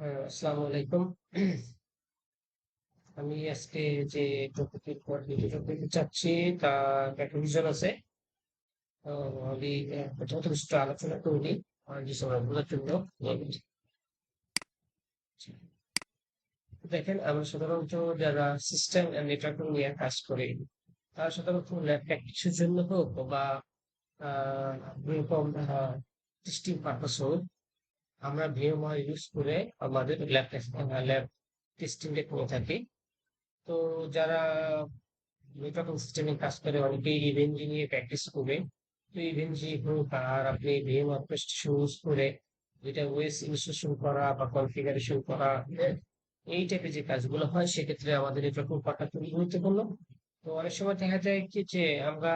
আসসালামু আলাইকুম। আমি আজকে যে টপিকের করতে চাচ্ছি তার একটা রিজন আছে আমি প্রথমত কিছুটা আলোচনা করিনি জন্য দেখেন, আমরা সাধারণত যারা সিস্টেম নেটওয়ার্কিং নিয়ে কাজ করি, তারা সাধারণত ল্যাব প্র্যাকটিসের জন্য হোক বা টেস্টিং পারপাস হোক আমরা ভিএমআর ইউজ করে আমাদের ল্যাব ল্যাব টেস্টিংটা করে থাকি। তো যারা নেটওয়ার্কিং সিস্টেমে কাজ করে, অনেকেই ইভেন্ট নিয়ে প্র্যাকটিস করে। তো যে হোক আর আপনি ভিএমআর প্রেস্টেশন ইউজ করে যেটা ওয়েস ইনস্টলেশন করা বা কনফিগারেশন করা, এই টাইপের যে কাজগুলো হয়, সেক্ষেত্রে আমাদের নেটওয়ার্কিং পার্টটা খুবই গুরুত্বপূর্ণ। তো অনেক সময় দেখা যায় কি যে আমরা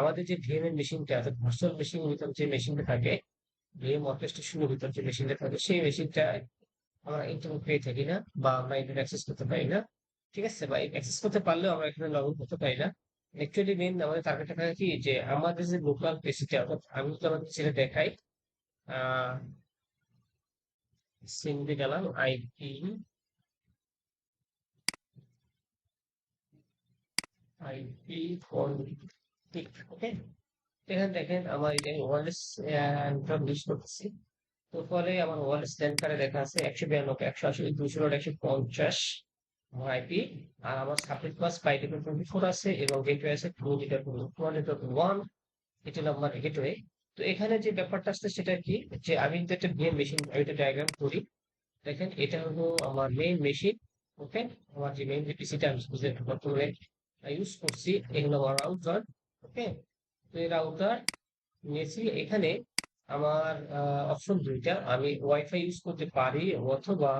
আমাদের যে ভিএমএর মেশিনটা অর্থাৎ ভার্চুয়াল মেশিন যে মেশিনটা থাকে ভিএম অর্কেস্ট্রেশনের ভিতর যে মেশিনটা থাকে, সেই মেশিনটা আমরা ইন্টারনেট পেয়ে থাকি না বা আমরা ইন্টারনেট অ্যাক্সেস করতে পারি না। ঠিক আছে? বা অ্যাক্সেস করতে পারলেও আমরা এখানে লগ ইন করতে পারি না। অ্যাকচুয়ালি মেন আমাদের টার্গেটটা থাকে কি? যে আমাদের যে লোকাল পেসিটা অর্থাৎ আমি তো আমাদের ছেলে দেখাই সিমতে গেলাম আইপি আইপি কনফিগ ওকে এখানে দেখেন আমার এটা ওয়ারলেস নেটওয়ার্ক ইউজ করতেছি। তো ফলে আমার ওয়ারলেস ল্যান্ড কার্ডে দেখা আছে একশো বিরানব্বই একশো আশি দুশো একশো পঞ্চাশ আমার আইপি আর আমার সাবনেট পাস ফাইভ টোয়েন্টি ফোর আছে এবং গেটওয়ে আছে টু লিটার টু ওয়ান এটা নাম্বার গেটওয়ে তো এখানে যে ব্যাপারটা আসছে সেটা কি? যে আমি কিন্তু একটা ভিএম মেশিন এটা ডায়াগ্রাম করি। দেখেন, এটা হলো আমার মেইন মেশিন ওকে আমার যে মেইন যে পিসিটা আমি বর্তমানে ইউজ করছি, এগুলো আমার রাউটার ওকে রাউটার নিয়েছি এখানে আমার অপশন দুইটা। আমি ওয়াইফাই ইউজ করতে পারি অথবা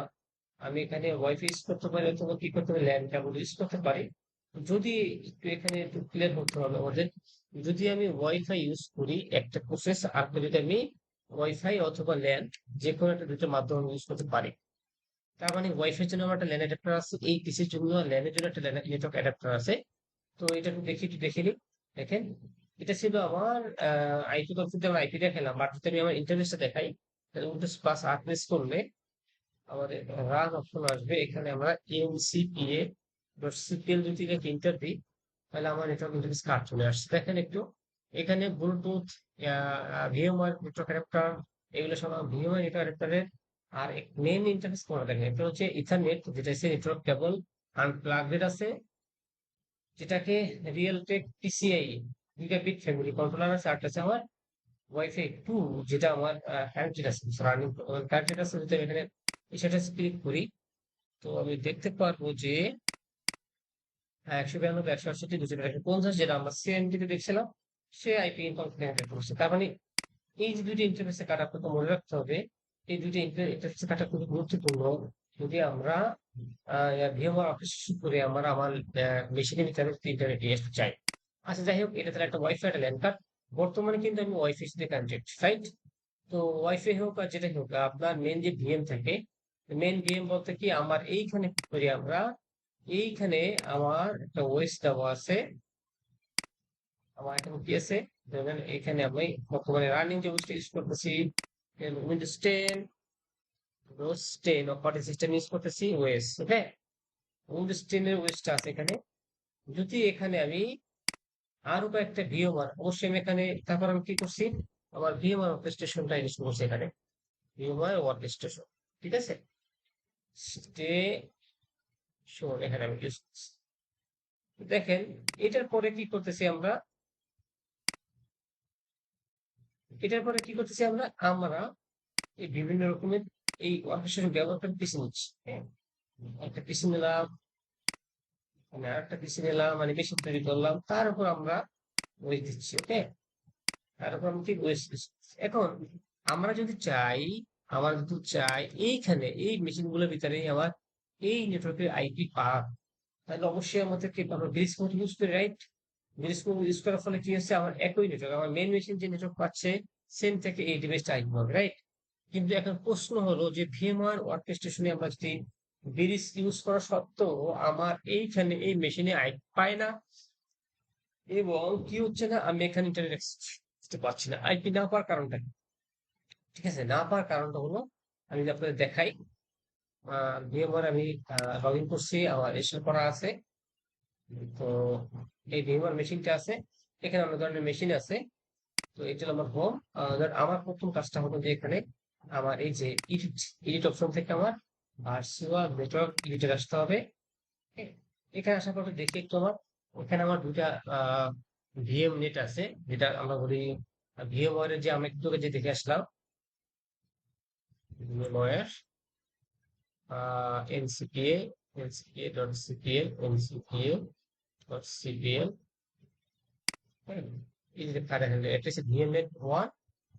আমি এখানে ওয়াইফাই ইউজ করতে পারি অথবা কি করতে পারি ল্যান্ড কেবল ইউজ করতে পারি। যদি একটু এখানে একটু ক্লিয়ার করতে হবে আমাদের, যদি আমি ওয়াইফাই ইউজ করি, একটা প্রসেস আর যদি আমি ওয়াইফাই অথবা ল্যান্ড যে কোনো একটা দুটো মাধ্যম ইউজ করতে পারি। তার মানে ওয়াইফাই জন্য আমার একটা ল্যান অ্যাডাপ্টার আছে, এই পিসির জন্য ল্যানের জন্য একটা নেটওয়ার্ক অ্যাডাপ্টার আছে। তো এটা দেখি, একটু দেখে নিই। দেখেন এটা ছিল আমার আইপি কনফিগ আমার আইপি দেখালাম বাট যদি আমি আমার ইন্টারনেটটা দেখাই উইন্ডোজ প্লাস আর প্রেস করলে আমাদের রান অপশন আসবে। এখানে আমরা এমসিপিএ ডট সিপিএল যদি এটাকে ইন্টার দিই, তাহলে আমার নেটওয়ার্ক ইন্টারফেস কার্ড চলে আসছে। দেখেন একটু, এখানে ব্লুটুথ ভিএমআর নেটওয়ার্ক অ্যাডাপ্টার এগুলো সব ভিএমআর নেটওয়ার্ক অ্যাডাপ্টারের আর মেইন ইন্টারফেস কোনটা দেখেন, এটা হচ্ছে ইথারনেট যেটা হচ্ছে নেটওয়ার্ক কেবল আনপ্লাগড আছে, যেটাকে Realtek PCI gigabit family controller আছে আরটা আছে আমার ওয়াইফাই টু যেটা আমার কানেক্টেড আছে রানিং কানেক্টেড আছে যেটা এখানে সেটা ক্লিক করি তো আমি দেখতে পারব যে একশো বিরানব্বই একশো আটষট্টি দুশো একশো পঞ্চাশ যেটা আমরা সিএনডিতে দেখছিলাম সে আইপি কানেক্টেড করছে তার মানে এই যে দুটি ইন্টারফেসে কাটা আপনাকে মনে রাখতে হবে এই দুটি ইন্টারফেসে কাটা খুবই গুরুত্বপূর্ণ যদি আমরা ভিএমআর অফিস করে আমরা আমার ভিতরে ইন্টারনেট আসতে চাই আচ্ছা যাই হোক, এটা তাহলে একটা ওয়াইফাই একটা ল্যান্ড কার্ড বর্তমানে কিন্তু আমি ওয়াইফাই সাথে কানেক্টেড রাইট তো ওয়াইফাই হোক আর যেটাই হোক, আপনার মেন যে ভিএম থাকে মেন ভিএম বলতে কি আমার এইখানে করি আমরা, এইখানে আমার একটা ওয়েস দেওয়া আছে। আমার এখানে কি আছে? ধরেন এখানে আমি বর্তমানে রানিং যে ওয়েসটা ইউজ করতেছি Windows ten Windows ten operating system use করতেছি ওয়েস ওকে উইন্ডোজ টেনের ওয়েসটা আছে এখানে। যদি এখানে আমি আরও কয়েকটা ভিওমার। অবশ্যই আমি এখানে, তারপর আমি কি করছি? আমার ভিওমার অর্কেস্ট্রেশনটা ইউজ করছি এখানে। ভিওমার অর্কেস্ট্রেশন ঠিক আছে? স্টে শোন এখানে আমি ইউজ করছি দেখেন, এটার পরে কি করতেছি আমরা? এটার পরে কি করতেছি আমরা? আমরা এই বিভিন্ন রকমের এই অর্কেস্ট্রেশন ব্যবহার করে পিছিয়ে নিচ্ছি। হ্যাঁ একটা পিছিয়ে নিলাম মানে আরেকটা পিছিয়ে নিলাম মানে বেশি তৈরি করলাম, তার উপর আমরা ওয়েস দিচ্ছি ওকে তার উপর আমি ঠিক দিচ্ছি? এখন আমরা যদি চাই, আমার যদি চাই এইখানে, এই মেশিনগুলোর ভিতরে আমার এই নেটওয়ার্কের আইপি পাক তাহলে অবশ্যই আমাদেরকে আমরা ব্রিজ কোড ইউজ করি রাইট ব্রিজ কোড ইউজ করার ফলে কি হচ্ছে? আমার একই নেটওয়ার্ক আমার মেন মেশিন যে নেটওয়ার্ক পাচ্ছে সেম থেকে এই ডিভাইসটা আইপি পাবে রাইট কিন্তু এখন প্রশ্ন হলো যে ভিএমআর ওয়ার্কস্টেশনে আমরা যদি ব্রিজ ইউজ করা সত্ত্বেও আমার এইখানে এই মেশিনে আই পায় না। এবং কি হচ্ছে না, আমি এখানে ইন্টারনেট পাচ্ছি না। আইপি না পাওয়ার কারণটা ঠিক আছে, না পাওয়ার কারণটা হলো, আমি আপনাদের দেখাই। ভিএমওয়ার আমি লগ ইন করছি, আমার রেজিস্টার করা আছে। তো, এই ভিএমওয়ার মেশিনটা আছে। এখানে অনেক ধরনের মেশিন আছে। তো এটা আমার হোম আমার প্রথম কাজটা হলো যে এখানে আমার এই যে এডিট এডিট অপশন থেকে আমার ভার্চুয়াল নেটওয়ার্ক এডিটর আসতে হবে। এখানে আসার পর দেখি একটু আমার এখানে আমার দুটা ভিএম নেট আছে, যেটা আমরা বলি ভিএম ওয়ারের যে, আমি একটু যে দেখে আসলাম VMware NCPA NCPA dot CPL NCPA dot CPL এই যে এটা হচ্ছে ভিএম নেট ওয়ান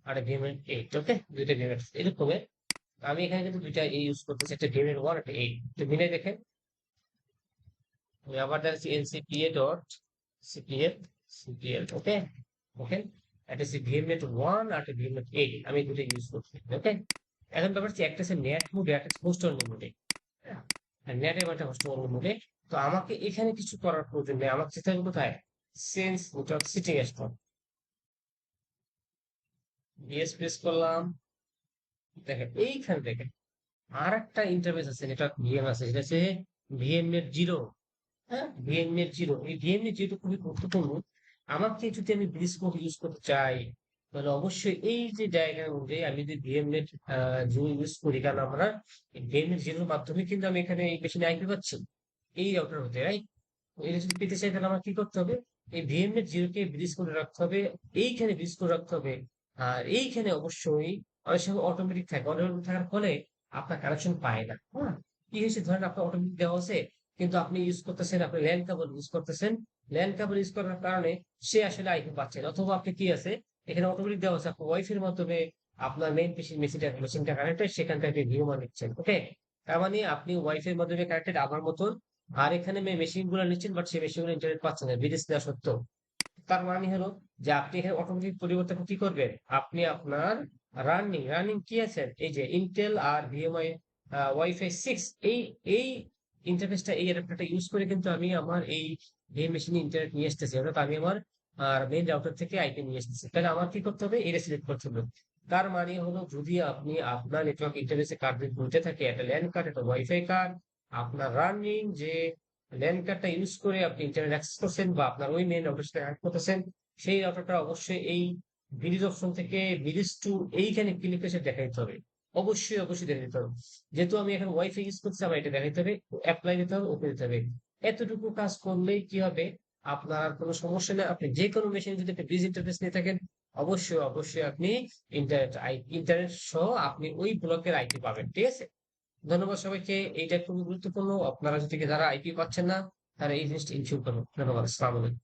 আর ভিএমএন এইট ওকে? দুইটা ভিএমএন এরকম আমি এখানে কিন্তু দুইটা এ ইউজ করতেছি, একটা ভিএমএন ওয়ান একটা এইট তো মিলে দেখেন, আমি আবার দেখাচ্ছি NCPA dot CPL CPL okay okay এটা হচ্ছে ভিএমএট ওয়ান আর একটা ভিএমএট এইট আমি দুটো ইউজ করছি ওকে এখন ব্যাপার হচ্ছে একটা হচ্ছে নেট মোডে একটা হোস্ট অন্য মোডে নেট এবং একটা হোস্ট মোডে তো আমাকে এখানে কিছু করার প্রয়োজন নেই যেতে হবে কোথায়? সেন্স নেটওয়ার্ক সিটিং হবে বিএস প্রেস করলাম। দেখেন, এইখানে দেখেন আর একটা ইন্টারফেস আছে যেটা ভিএম আছে, সেটা হচ্ছে ভিএম নেট জিরো হ্যাঁ? ভিএম নেট জিরো এই ভিএম নেট জিরো খুবই গুরুত্বপূর্ণ। আমাকে যদি আমি ব্রিজ কোড ইউজ করতে চাই, তাহলে অবশ্যই এই যে ডায়াগ্রাম অনুযায়ী আমি যদি ভিএম নেট জিরো ইউজ করি, কারণ আমরা ভিএম নেট জিরোর মাধ্যমে কিন্তু আমি এখানে এই মেশিনে আইপি পাচ্ছি। এই রাউটার হতে রাইট এটা যদি পেতে চাই, তাহলে আমার কি করতে হবে? এই ভিএম নেট জিরোকে ব্রিজ করে রাখতে হবে, এইখানে ব্রিজ করে রাখতে হবে। আর এইখানে অবশ্যই সময় অটোমেটিক থাকে। অটোমেটিক থাকার ফলে আপনার কানেকশন পায় না। হ্যাঁ? কি হয়েছে? ধরেন আপনার অটোমেটিক দেওয়া আছে, কিন্তু আপনি ইউজ করতেছেন, আপনি ল্যান্ড কেবল ইউজ করতেছেন। ল্যান্ড কেবল ইউজ করার কারণে সে আসলে আইপি পাচ্ছে অথবা আপনি কি আছে? এখানে অটোমেটিক দেওয়া আছে আপনি ওয়াইফের মাধ্যমে আপনার মেইন মেশিন মেশিনটা মেশিনটা কানেক্টেড সেখান থেকে ভিউ মান নিচ্ছেন ওকে তার মানে আপনি ওয়াইফের মাধ্যমে কানেক্টেড আমার মতন, আর এখানে মেশিনগুলো নিচ্ছেন বাট সেই মেশিনগুলো ইন্টারনেট পাচ্ছেন না, বিদেশ দেওয়া সত্ত্বেও। তার মানে হলো যে আপনি এখানে অটোমেটিক পরিবর্তন কি করবেন? আপনি আপনার রানিং রানিং কি আছেন এই যে ইন্টেল আর ভিএমআই ওয়াইফাই সিক্স এই এই ইন্টারফেসটা এই অ্যাডাপ্টারটা ইউজ করে কিন্তু আমি আমার এই ভিএম মেশিনে ইন্টারনেট নিয়ে আসতেছি। অর্থাৎ আমি আমার মেইন রাউটার থেকে আইপি নিয়ে আসতেছি। তাহলে আমার কি করতে হবে? এটা সিলেক্ট করতে হবে। তার মানে হলো, যদি আপনি আপনার নেটওয়ার্ক ইন্টারফেসে কার্ড বলতে থাকে, একটা ল্যান্ড কার্ড একটা ওয়াইফাই কার্ড আপনার রানিং যে ল্যান্ড কার্ডটা ইউজ করে আপনি ইন্টারনেট অ্যাক্সেস করছেন বা আপনার ওই মেন রাউটার সাথে অ্যাড করতেছেন, সেই রাউটারটা অবশ্যই এই ব্রিজ অপশন থেকে ব্রিজ টু এইখানে ক্লিক করে দেখাইতে হবে। অবশ্যই অবশ্যই দেখে দিতে হবে। যেহেতু আমি এখন ওয়াইফাই ইউজ করছি, আমার এটা দেখাইতে হবে অ্যাপ্লাই দিতে হবে ওকে দিতে হবে। এতটুকু কাজ করলেই কি হবে? আপনার কোনো সমস্যা নেই। আপনি যে কোনো মেশিনে যদি একটা ব্রিজ ইন্টারফেস নিয়ে থাকেন, অবশ্যই অবশ্যই আপনি ইন্টারনেট ইন্টারনেট সহ আপনি ওই ব্লকের আইপি পাবেন, ঠিক আছে? ধন্যবাদ সবাইকে। এইটা খুবই গুরুত্বপূর্ণ। আপনারা যদি যারা আইপি পাচ্ছেন না, তারা এই জিনিসটা ইনশিওর করুন। ধন্যবাদ। আসসালামু আলাইকুম।